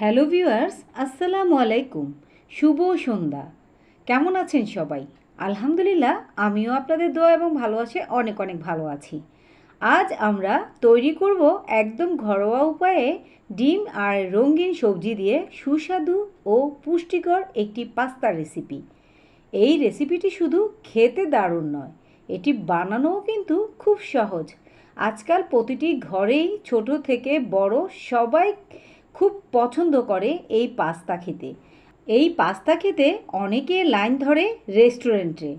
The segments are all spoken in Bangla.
হ্যালো ভিউয়ার্স, আসসালামু আলাইকুম। শুভ সন্ধ্যা। কেমন আছেন সবাই? আলহামদুলিল্লাহ, আমিও আপনাদের দোয়া এবং ভালোবাসে অনেক অনেক ভালো আছি। আজ আমরা তৈরি করব একদম ঘরোয়া উপায়ে ডিম আর রঙিন সবজি দিয়ে সুস্বাদু ও পুষ্টিকর একটি পাস্তা রেসিপি এই রেসিপিটি শুধু খেতে দারুণ নয়, এটি বানানোও কিন্তু খুব সহজ। আজকাল প্রতিটি ঘরেই ছোট থেকে বড় সবাই খুব পছন্দ করে এই পাস্তা খেতে। এই পাস্তা খেতে অনেকে লাইন ধরে রেস্টুরেন্টে।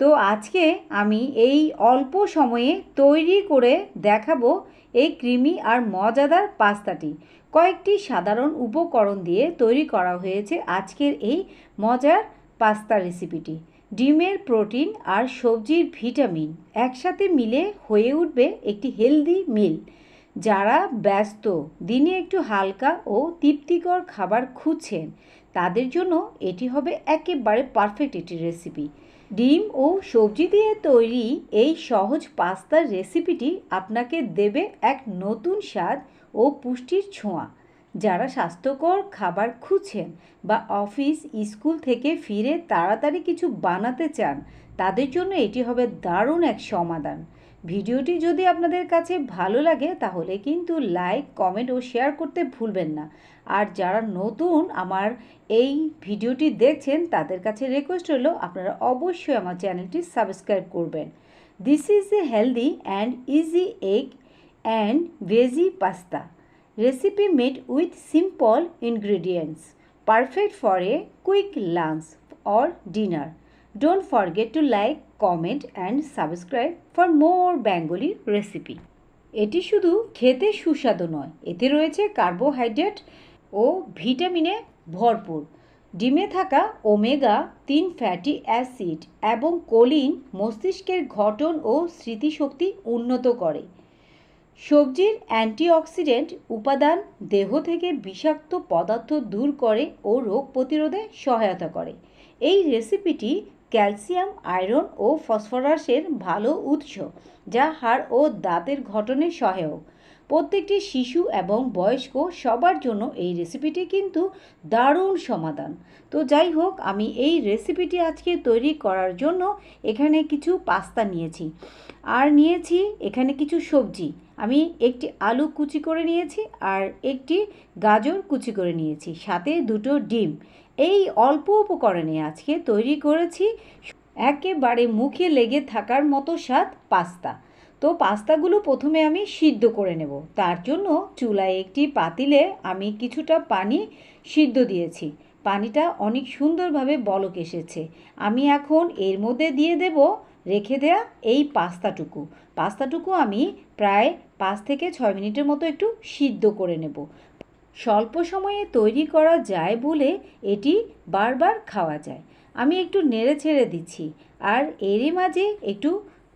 তো আজকে আমি এই অল্প সময়ে তৈরি করে দেখাবো এই ক্রিমি আর মজাদার পাস্তাটি। কয়েকটি সাধারণ উপকরণ দিয়ে তৈরি করা হয়েছে আজকের এই মজার পাস্তা রেসিপিটি। ডিমের প্রোটিন আর সবজির ভিটামিন একসাথে মিলে হয়ে উঠবে একটি হেলদি মিল। যারা ব্যস্ত, দিনে একটু হালকা ও তৃপ্তিকর খাবার খুঁজছেন, তাদের জন্য এটি হবে একেবারে পারফেক্ট একটি রেসিপি ডিম ও সবজি দিয়ে তৈরি এই সহজ পাস্তার রেসিপিটি আপনাকে দেবে এক নতুন স্বাদ ও পুষ্টির ছোঁয়া। যারা স্বাস্থ্যকর খাবার খুঁজছেন বা অফিস, স্কুল থেকে ফিরে তাড়াতাড়ি কিছু বানাতে চান, তাদের জন্য এটি হবে দারুণ এক সমাধান। ভিডিওটি যদি আপনাদের কাছে ভালো লাগে, তাহলে কিন্তু লাইক, কমেন্ট ও শেয়ার করতে ভুলবেন না। আর যারা নতুন আমার এই ভিডিওটি দেখছেন, তাদের কাছে রিকোয়েস্ট হলো আপনারা অবশ্যই আমার চ্যানেলটি সাবস্ক্রাইব করবেন। This is a healthy and easy egg and veggie pasta recipe made with simple ingredients perfect for a quick lunch or dinner don't forget to like comment and subscribe for more Bengali recipe এটি শুধু খেতে সুস্বাদু নয়, এতে রয়েছে কার্বোহাইড্রেট ও ভিটামিনে ভরপুর। ডিমে থাকা ওমেগা তিন ফ্যাটি অ্যাসিড এবং কোলিন মস্তিষ্কের গঠন ও স্মৃতিশক্তি উন্নত করে। সবজির অ্যান্টিঅক্সিডেন্ট উপাদান দেহ থেকে বিষাক্ত পদার্থ দূর করে ও রোগ প্রতিরোধে সহায়তা করে। এই রেসিপিটি ক্যালসিয়াম, আয়রন ও ফসফরাসের ভালো উৎস, যা হাড় ও দাঁতের ঘটনে সহায়ক। প্রত্যেকটি শিশু এবং বয়স্ক সবার জন্য এই রেসিপিটি কিন্তু দারুণ সমাধান। তো যাই হোক, আমি এই রেসিপিটি আজকে তৈরি করার জন্য এখানে কিছু পাস্তা নিয়েছি। আর নিয়েছি এখানে কিছু সবজি। আমি একটি আলু কুচি করে নিয়েছি আর একটি গাজর কুচি করে নিয়েছি। সাথে দুটো ডিম। এই অল্প উপকরণে আজকে তৈরি করেছি একেবারে মুখে লেগে থাকার মতো স্বাদ পাস্তা। তো পাস্তাগুলো প্রথমে আমি সিদ্ধ করে নেব। তার জন্য চুলায় একটি পাতিলে আমি কিছুটা পানি সিদ্ধ দিয়েছি। পানিটা অনেক সুন্দরভাবে বলক এসেছে। আমি এখন এর মধ্যে দিয়ে দেব, রেখে দেয়া এই পাস্তাটুকু। পাস্তাটুকু আমি প্রায় পাঁচ থেকে ছয় মিনিটের মতো একটু সিদ্ধ করে নেব। স্বল্প সময়ে তৈরি করা যায় বলে এটি বারবার খাওয়া যায়। আমি একটু নেড়ে ছেড়ে দিচ্ছি আর এরই মাঝে একটু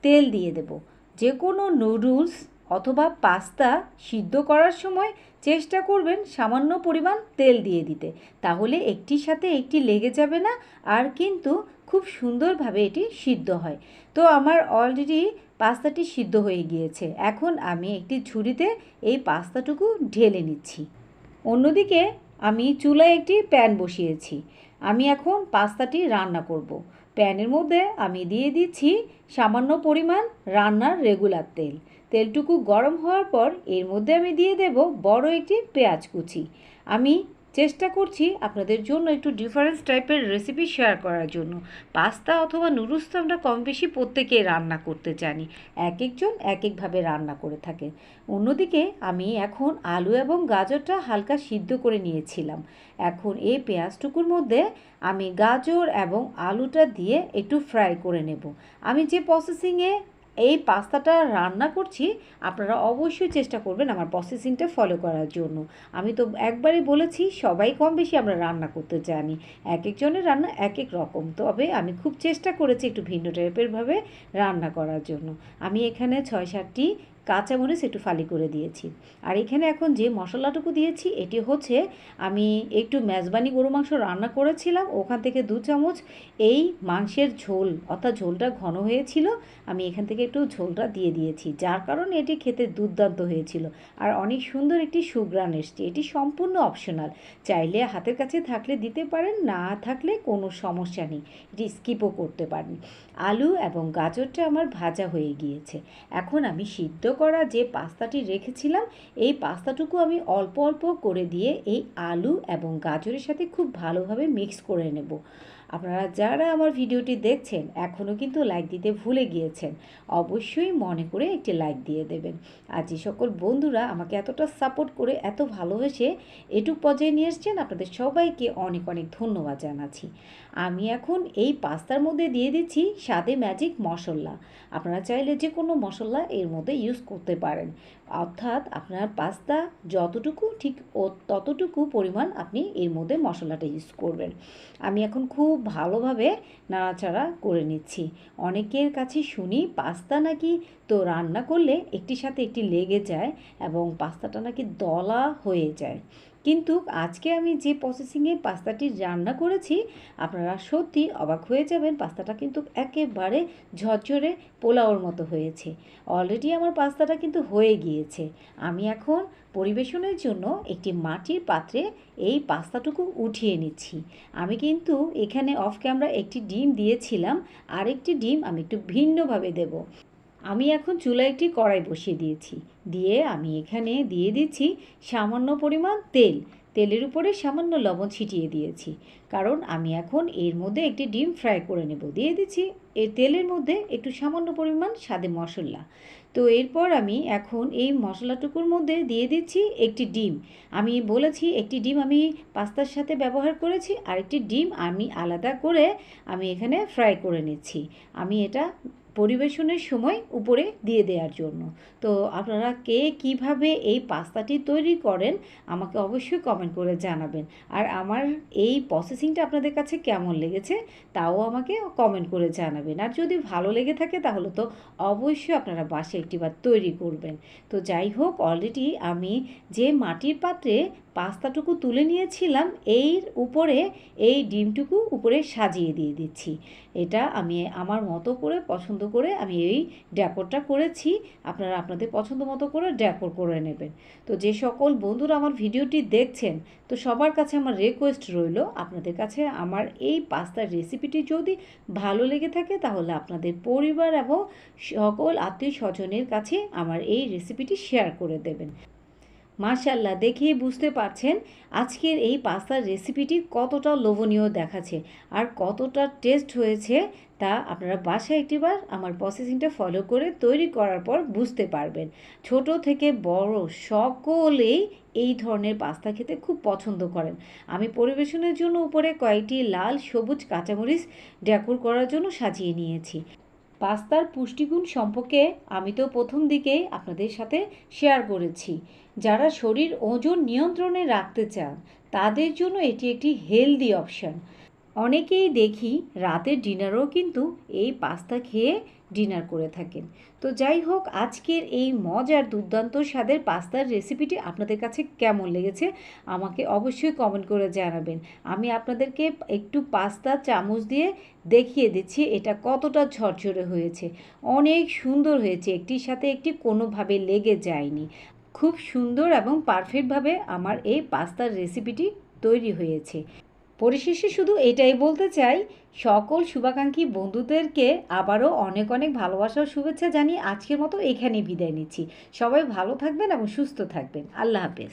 তেল দিয়ে দেব। যে কোনো নুডলস অথবা পাস্তা সিদ্ধ করার সময় চেষ্টা করবেন সামান্য পরিমাণ তেল দিয়ে দিতে। তাহলে একটির সাথে একটি লেগে যাবে না আর কিন্তু খুব সুন্দরভাবে এটি সিদ্ধ হয়। তো আমার অলরেডি পাস্তাটি সিদ্ধ হয়ে গিয়েছে। এখন আমি একটি ঝুড়িতে এই পাস্তাটুকু ঢেলে নিচ্ছি। অন্যদিকে আমি চুলায় একটি প্যান বসিয়েছি। আমি এখন পাস্তাটি রান্না করব। প্যানের মধ্যে আমি দিয়ে দিচ্ছি সামান্য পরিমাণ রান্নার রেগুলার তেল। তেলটুকু গরম হওয়ার পর এর মধ্যে আমি দিয়ে দেব বড় একটি পেঁয়াজ কুচি। আমি চেষ্টা করছি আপনাদের জন্য একটু ডিফারেন্স টাইপের রেসিপি শেয়ার করার জন্য। পাস্তা অথবা নুডলস তো আমরা কম বেশি প্রত্যেকেই রান্না করতে জানি। এক একজন এক একভাবে রান্না করে থাকে অন্যদিকে আমি এখন আলু এবং গাজরটা হালকা সিদ্ধ করে নিয়েছিলাম। এখন এই পেঁয়াজটুকুর মধ্যে আমি গাজর এবং আলুটা দিয়ে একটু ফ্রাই করে নেব। আমি যে প্রসেসিংয়ে এই পাস্তাটা রান্না করছি, আপনারা অবশ্যই চেষ্টা করবেন আমার প্রসেসিংটা ফলো করার জন্য। আমি তো একবারই বলেছি, সবাই কম বেশি আমরা রান্না করতে জানি। এক একজনের রান্না এক এক রকম। তবে আমি খুব চেষ্টা করেছি একটু ভিন্ন টাইপেরভাবে রান্না করার জন্য। আমি এখানে ছয় সাতটি কাঁচামরিচ একটু ফালি করে দিয়েছি। আর এখানে এখন যে মশলাটুকু দিয়েছি, এটি হচ্ছে আমি একটু মেজবানি গরু মাংস রান্না করেছিলাম, ওখান থেকে দু চামচ এই মাংসের ঝোল, অর্থাৎ ঝোলটা ঘন হয়েছিল, আমি এখান থেকে একটু ঝোলটা দিয়ে দিয়েছি, যার কারণে এটি খেতে দুর্দান্ত হয়েছিল। আর অনেক সুন্দর একটি সুগ্রান এসছে, এটি সম্পূর্ণ অপশনাল, চাইলে হাতের কাছে থাকলে দিতে পারেন, না থাকলে কোনো সমস্যা নেই, এটি স্কিপও করতে পারেন। আলু এবং গাজরটা আমার ভাজা হয়ে গিয়েছে, এখন আমি সিদ্ধ করা যে পাস্তাটি রেখেছিলাম, এই পাস্তাটুকু আমি অল্প অল্প করে দিয়ে এই আলু এবং গাজরের সাথে খুব ভালোভাবে মিক্স করে নেব। আপনারা যারা আমার ভিডিওটি দেখছেন এখনও কিন্তু লাইক দিতে ভুলে গিয়েছেন, অবশ্যই মনে করে একটি লাইক দিয়ে দেবেন। আর যে সকল বন্ধুরা আমাকে এতটা সাপোর্ট করে, এত ভালোবেসে এটুক পর্যায়ে নিয়ে এসছেন, আপনাদের সবাইকে অনেক অনেক ধন্যবাদ জানাচ্ছি। আমি এখন এই পাস্তার মধ্যে দিয়ে দিচ্ছি স্বাদে ম্যাজিক মশলা। আপনারা চাইলে যে কোনো মশলা এর মধ্যে ইউজ করতে পারেন। অর্থাৎ আপনার পাস্তা যতটুকু, ঠিক ও ততটুকু পরিমাণ আপনি এর মধ্যে মশলাটা ইউজ করবেন। আমি এখন খুব ভালোভাবে নাড়াচাড়া করে নিচ্ছি। অনেকের কাছে শুনি পাস্তা নাকি তো রান্না করলে একটির সাথে একটি লেগে যায় এবং পাস্তাটা নাকি দলা হয়ে যায়। কিন্তু আজকে আমি যে প্রসেসিংয়ে পাস্তাটি রান্না করেছি, আপনারা সত্যি অবাক হয়ে যাবেন, পাস্তাটা কিন্তু একেবারে ঝরঝরে পোলাওর মতো হয়েছে। অলরেডি আমার পাস্তাটা কিন্তু হয়ে গিয়েছে। আমি এখন পরিবেশনের জন্য একটি মাটির পাত্রে এই পাস্তাটুকু উঠিয়ে নিচ্ছি। আমি কিন্তু এখানে অফ ক্যামেরা একটি ডিম দিয়েছিলাম, আরেকটি ডিম আমি একটু ভিন্নভাবে দেব। আমি এখন চুলায় একটি কড়াই বসিয়ে দিয়েছি। দিয়ে আমি এখানে দিয়ে দিচ্ছি সামান্য পরিমাণ তেল। তেলের উপরে সামান্য লবণ ছিটিয়ে দিয়েছি। কারণ আমি এখন এর মধ্যে একটি ডিম ফ্রাই করে নেব। দিয়ে দিচ্ছি এই তেলের মধ্যে একটু সামান্য পরিমাণ স্বাদে মশলা। তো এরপর আমি এখন এই মশলাটুকুর মধ্যে দিয়ে দিচ্ছি একটি ডিম। আমি বলেছি একটি ডিম আমি পাস্তার সাথে ব্যবহার করেছি। আর একটি ডিম আমি আলাদা করে আমি এখানে ফ্রাই করে নিচ্ছি। আমি এটা পরিবেশনের সময় উপরে দিয়ে দেওয়ার জন্য। তো আপনারা কে কীভাবে এই পাস্তাটি তৈরি করেন, আমাকে অবশ্যই কমেন্ট করে জানাবেন। আর আমার এই প্রসেসিংটা আপনাদের কাছে কেমন লেগেছে, তাও আমাকে কমেন্ট করে জানাবেন। আর যদি ভালো লেগে থাকে, তাহলে তো অবশ্যই আপনারা বাসে একটিবার তৈরি করবেন। তো যাই হোক অলরেডি আমি যে মাটির পাত্রে পাস্তাটুকু তুলে নিয়েছিলাম, এর উপরে এই ডিমটুকু উপরে সাজিয়ে দিয়ে দিচ্ছি। এটা আমি আমার মতো করে পছন্দ করে আমি এই ড্যাকোরটা করেছি, আপনারা আপনাদের পছন্দ মতো করে ড্যাকোর করে নেবেন। তো যে সকল বন্ধুরা আমার ভিডিওটি দেখছেন, তো সবার কাছে আমার রিকোয়েস্ট রইল, আপনাদের কাছে আমার এই পাস্তার রেসিপিটি যদি ভালো লেগে থাকে, তাহলে আপনাদের পরিবার এবং সকল আত্মীয় স্বজনের কাছে আমার এই রেসিপিটি শেয়ার করে দেবেন। মাশাল্লাহ দেখেই বুঝতে পারছেন আজকের এই পাস্তার রেসিপিটি কতটা লোভনীয় দেখাচ্ছে আর কতটা টেস্ট হয়েছে তা আপনারা বাসায় একটিবার আমার প্রসেসিংটা ফলো করে তৈরি করার পর বুঝতে পারবেন। ছোট থেকে বড় সকলেই এই ধরনের পাস্তা খেতে খুব পছন্দ করেন। আমি পরিবেশনের জন্য উপরে কয়েকটি লাল সবুজ কাঁচামরিচ ডেকোর করার জন্য সাজিয়ে নিয়েছি। পাস্তার পুষ্টিগুণ সম্পর্কে আমি তো প্রথম দিকেই আপনাদের সাথে শেয়ার করেছি। যারা শরীর ওজন নিয়ন্ত্রণে রাখতে চান, তাদের জন্য এটি একটি হেলদি অপশান অনেকেই দেখি রাতের ডিনারও কিন্তু এই পাস্তা খেয়ে ডিনার করে থাকেন। তো যাই হোক, আজকের এই মজার দুর্দান্ত স্বাদের পাস্তার রেসিপিটি আপনাদের কাছে কেমন লেগেছে, আমাকে অবশ্যই কমেন্ট করে জানাবেন। আমি আপনাদেরকে একটু পাস্তা চামচ দিয়ে দেখিয়ে দিচ্ছি, এটা কতটা ঝরঝরে হয়েছে। অনেক সুন্দর হয়েছে, একটির সাথে একটি কোনোভাবে লেগে যায়নি। খুব সুন্দর এবং পারফেক্টভাবে আমার এই পাস্তার রেসিপিটি তৈরি হয়েছে। পরিশেষে শুধু এটাই বলতে চাই, সকল শুভাকাঙ্ক্ষী বন্ধুদেরকে আবারও অনেক অনেক ভালোবাসা ও শুভেচ্ছা জানিয়ে আজকের মতো এখানেই বিদায় নিচ্ছি। সবাই ভালো থাকবেন এবং সুস্থ থাকবেন। আল্লাহ হাফেজ।